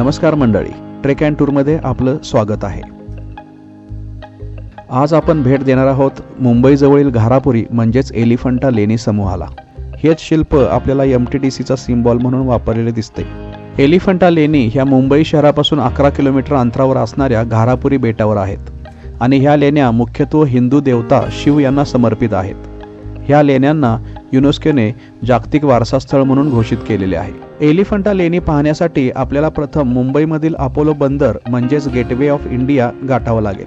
नमस्कार मंडळी trek and टूरमध्ये आपलं स्वागत आहे. आज आपण भेट देणार आहोत मुंबईजवळील घारापुरी म्हणजेच एलिफंटा लेणी समूहाला. हेच शिल्प आपल्याला एम टी डी सीचा सिम्बॉल म्हणून वापरलेले दिसते. एलिफंटा लेणी ह्या मुंबई शहरापासून अकरा किलोमीटर अंतरावर असणाऱ्या घारापुरी बेटावर आहेत. आणि ह्या लेण्या मुख्यत्वे हिंदू देवता शिव यांना समर्पित आहेत. ह्या लेण्यांना युनेस्कोने जागतिक वारसा स्थळ म्हणून घोषित केलेले आहे. एलिफंटा लेणी पाहण्यासाठी आपल्याला प्रथम मुंबईमधील अपोलो बंदर म्हणजेच गेटवे ऑफ इंडिया गाठावं लागेल.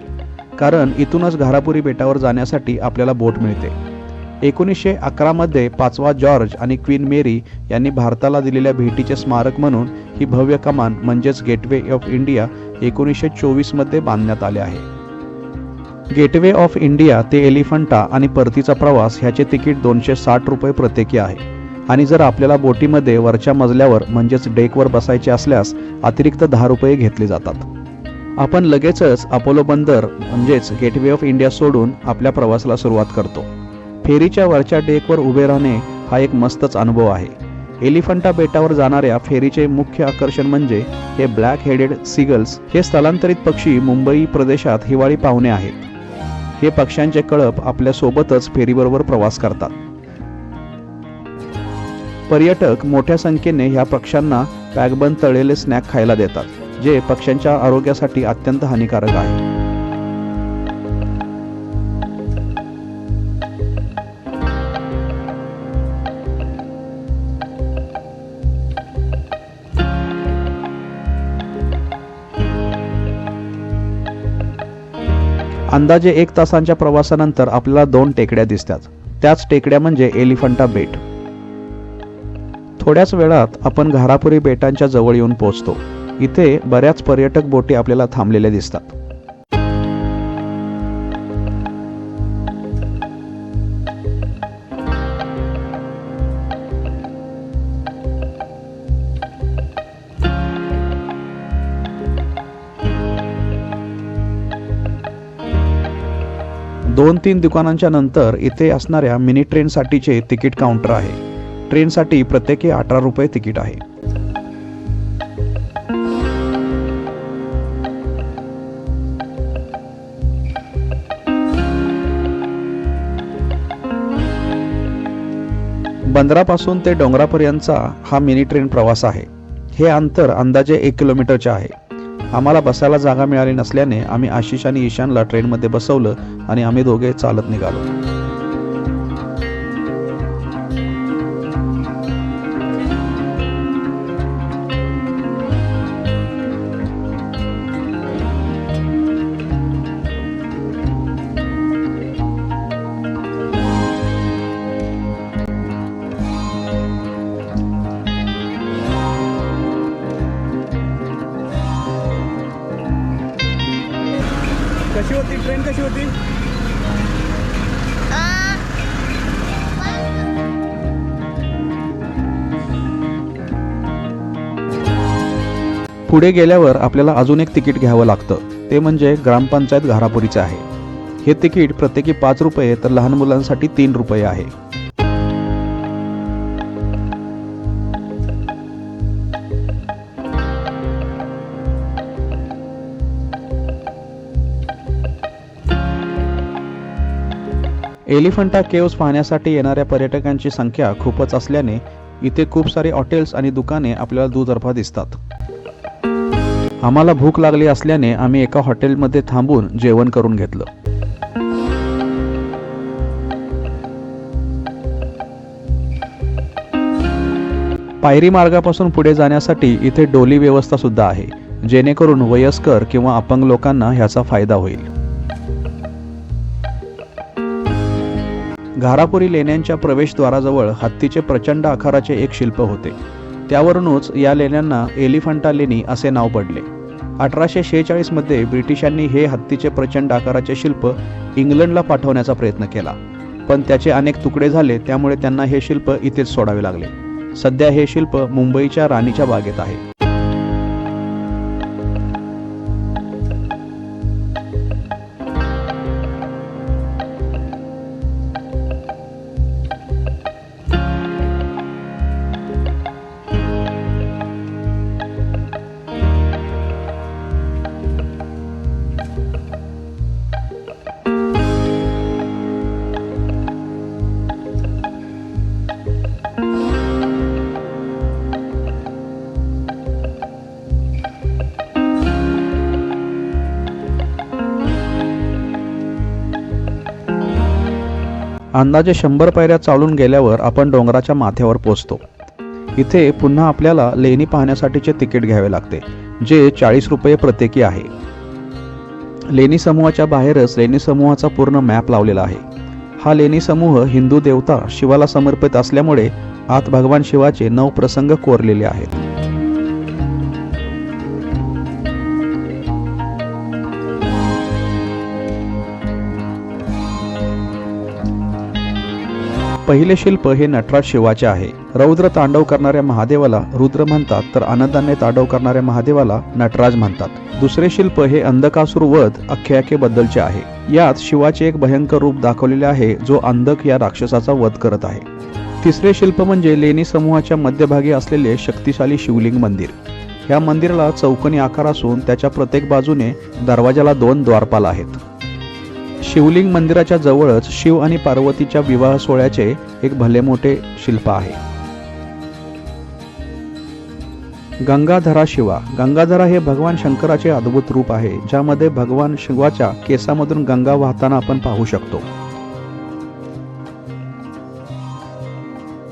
कारण इथूनच घारापुरी बेटावर जाण्यासाठी आपल्याला बोट मिळते. एकोणीसशे अकरामध्ये पाचवा जॉर्ज आणि क्वीन मेरी यांनी भारताला दिलेल्या भेटीचे स्मारक म्हणून ही भव्य कमान म्हणजेच गेटवे ऑफ इंडिया एकोणीसशे चोवीसमध्ये बांधण्यात आले आहे. गेटवे ऑफ इंडिया ते एलिफंटा आणि परतीचा प्रवास ह्याचे तिकीट दोनशे साठ रुपये प्रत्येकी आहे. आणि जर आपल्याला बोटीमध्ये वरच्या मजल्यावर म्हणजेच डेकवर बसायचे असल्यास अतिरिक्त दहा रुपये घेतले जातात. आपण लगेचच अपोलो बंदर म्हणजेच गेटवे ऑफ इंडिया सोडून आपल्या प्रवासाला सुरुवात करतो. फेरीच्या वरच्या डेकवर उभे राहणे हा एक मस्तच अनुभव आहे. एलिफंटा बेटावर जाणाऱ्या फेरीचे मुख्य आकर्षण म्हणजे हे ब्लॅक हेडेड सिगल्स हे स्थलांतरित पक्षी मुंबई प्रदेशात हिवाळी पाहुणे आहेत. हे पक्ष्यांचे कळप आपल्यासोबतच फेरीबरोबर प्रवास करतात. पर्यटक मोठ्या संख्येने ह्या पक्ष्यांना पॅकबंद तळलेले स्नॅक खायला देतात जे पक्ष्यांच्या आरोग्यासाठी अत्यंत हानिकारक आहे. अंदाजे एक तासांच्या प्रवासानंतर आपल्याला दोन टेकड्या दिसतात. त्याच टेकड्या म्हणजे एलिफंटा बेट. थोड्याच वेळात आपण घारापुरी बेटांच्या जवळ येऊन पोहोचतो. इथे बऱ्याच पर्यटक बोटी आपल्याला थांबलेल्या दिसतात. दोन तीन दुकानांच्या नंतर इथे असणाऱ्या मिनी ट्रेनसाठीचे तिकीट काउंटर आहे. ट्रेनसाठी प्रत्येकी अठरा रुपये तिकीट आहे. बंदरापासून ते डोंगरापर्यंतचा हा मिनी ट्रेन प्रवास आहे. हे अंतर अंदाजे एक किलोमीटरचे आहे. आम्हाला बसायला जागा मिळाली नसल्याने आम्ही आशिष आणि ईशानला ट्रेनमध्ये बसवलं आणि आम्ही दोघे चालत निघालो. कशी होती? पुढे गेल्यावर आपल्याला अजून एक तिकीट घ्यावं लागतं. ते म्हणजे ग्रामपंचायत घारापुरीचे आहे. हे तिकीट प्रत्येकी पाच रुपये तर लहान मुलांसाठी तीन रुपये आहे. एलिफंटा केव्स पाहण्यासाठी येणाऱ्या पर्यटकांची संख्या खूपच असल्याने इथे खूप सारे हॉटेल्स आणि दुकाने आपल्याला दुतर्फा दिसतात. आम्हाला भूक लागली असल्याने आम्ही एका हॉटेलमध्ये थांबून जेवण करून घेतलं. पायरी मार्गापासून पुढे जाण्यासाठी इथे डोली व्यवस्था सुद्धा आहे जेणेकरून वयस्कर किंवा अपंग लोकांना ह्याचा फायदा होईल. घारापुरी लेण्यांच्या प्रवेशद्वाराजवळ हत्तीचे प्रचंड आकाराचे एक शिल्प होते. त्यावरूनच या लेण्यांना एलिफंटा लेणी असे नाव पडले. अठराशे शेहेचाळीसमध्ये ब्रिटिशांनी हे हत्तीचे प्रचंड आकाराचे शिल्प इंग्लंडला पाठवण्याचा प्रयत्न केला. पण त्याचे अनेक तुकडे झाले त्यामुळे त्यांना हे शिल्प इथेच सोडावे लागले. सध्या हे शिल्प मुंबईच्या राणीच्या बागेत आहे. अंदाजे शंभर पायऱ्या चालून गेल्यावर आपण डोंगराच्या माथ्यावर पोचतो. इथे पुन्हा आपल्याला लेणी पाहण्यासाठीचे तिकीट घ्यावे लागते जे चाळीस रुपये प्रत्येकी आहे. लेणी समूहाच्या बाहेरच लेणी समूहाचा पूर्ण मॅप लावलेला आहे. हा लेणी समूह हिंदू देवता शिवाला समर्पित असल्यामुळे आत भगवान शिवाचे नऊ प्रसंग कोरलेले आहेत. पहिले शिल्प हे नटराज शिवाचे आहे. रौद्र तांडव करणाऱ्या महादेवाला रुद्र म्हणतात तर आनंदाने तांडव करणाऱ्या महादेवाला नटराज म्हणतात. दुसरे शिल्प हे अंधकासूर वध आख्यायिकेबद्दलचे आहे. यात शिवाचे एक भयंकर रूप दाखवलेले आहे जो अंधक या राक्षसाचा वध करत आहे. तिसरे शिल्प म्हणजे लेणी समूहाच्या मध्यभागी असलेले शक्तिशाली शिवलिंग मंदिर. या मंदिराला चौकोनी आकार असून त्याच्या प्रत्येक बाजूने दरवाजाला दोन द्वारपाल आहेत. शिवलिंग मंदिराच्या जवळच शिव आणि पार्वतीच्या विवाह सोहळ्याचे एक भले मोठे शिल्प आहे. गंगाधरा शिवा. गंगाधरा हे भगवान शंकराचे अद्भुत रूप आहे ज्यामध्ये भगवान शिवाच्या केसामधून गंगा वाहताना आपण पाहू शकतो.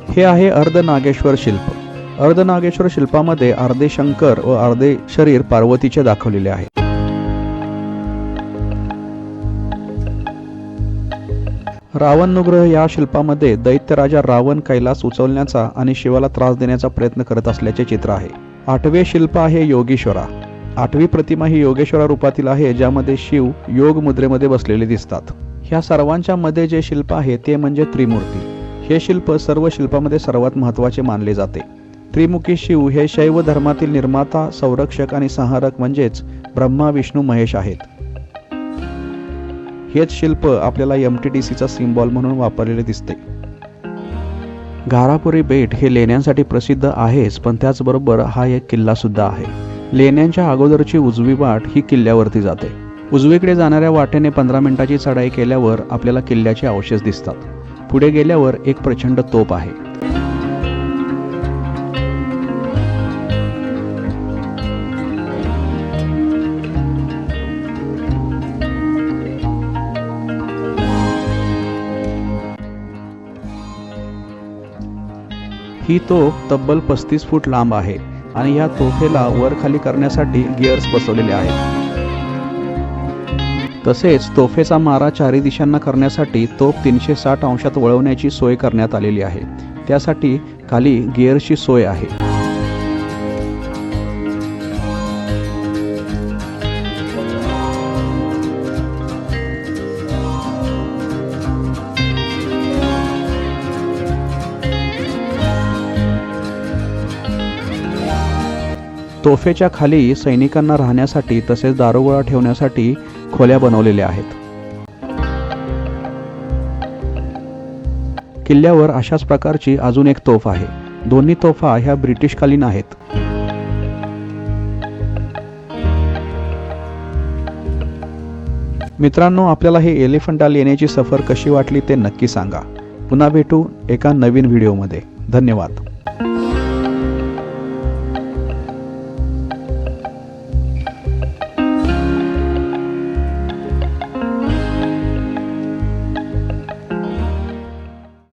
हे आहे अर्धनागेश्वर शिल्प. अर्धनागेश्वर शिल्पामध्ये अर्धे शंकर व अर्धे शरीर पार्वतीचे दाखवलेले आहे. रावणनुग्रह या शिल्पामध्ये दैत्यराजा रावण कैलास उचलण्याचा आणि शिवाला त्रास देण्याचा प्रयत्न करत असल्याचे चित्र आहे. आठवे शिल्प आहे योगेश्वरा. आठवी प्रतिमा ही योगेश्वरा रूपातील आहे ज्यामध्ये शिव योग मुद्रेमध्ये बसलेले दिसतात. ह्या सर्वांच्या मध्ये जे शिल्प आहे ते म्हणजे त्रिमूर्ती. हे शिल्प सर्व शिल्पामध्ये सर्वात महत्त्वाचे मानले जाते. त्रिमुखी शिव हे शैव धर्मातील निर्माता संरक्षक आणि संहारक म्हणजेच ब्रह्मा विष्णू महेश आहेत. हेच शिल्प आपल्याला एम टी डी सीचा सिम्बॉल म्हणून वापरलेले दिसते. घारापुरी बेट हे लेण्यांसाठी प्रसिद्ध आहेच पण त्याचबरोबर हा एक किल्ला सुद्धा आहे. लेण्यांच्या अगोदरची उजवी वाट ही किल्ल्यावरती जाते. उजवीकडे जाणाऱ्या वाटेने पंधरा मिनिटाची चढाई केल्यावर आपल्याला किल्ल्याचे अवशेष दिसतात. पुढे गेल्यावर एक प्रचंड तोप आहे. ही तोफ तब्बल पस्तीस फूट लांब आहे आणि या तोफेला वर खाली करण्यासाठी गिअर्स बसवलेले आहेत. तसेच तोफेचा मारा चारी दिशांना करण्यासाठी तोफ तीनशे साठ अंशात वळवण्याची सोय करण्यात आलेली आहे. त्यासाठी खाली गिअर्सची सोय आहे. तोफेच्या खाली सैनिकांना राहण्यासाठी तसेच दारुगोळा ठेवण्यासाठी खोल्या बनवलेल्या आहेत. किल्ल्यावर अशाच प्रकारची अजून एक तोफ आहे. दोन्ही तोफा ह्या ब्रिटिशकालीन आहेत. मित्रांनो आपल्याला हे एलिफंटाला येण्याची सफर कशी वाटली ते नक्की सांगा. पुन्हा भेटू एका नवीन व्हिडिओमध्ये. धन्यवाद.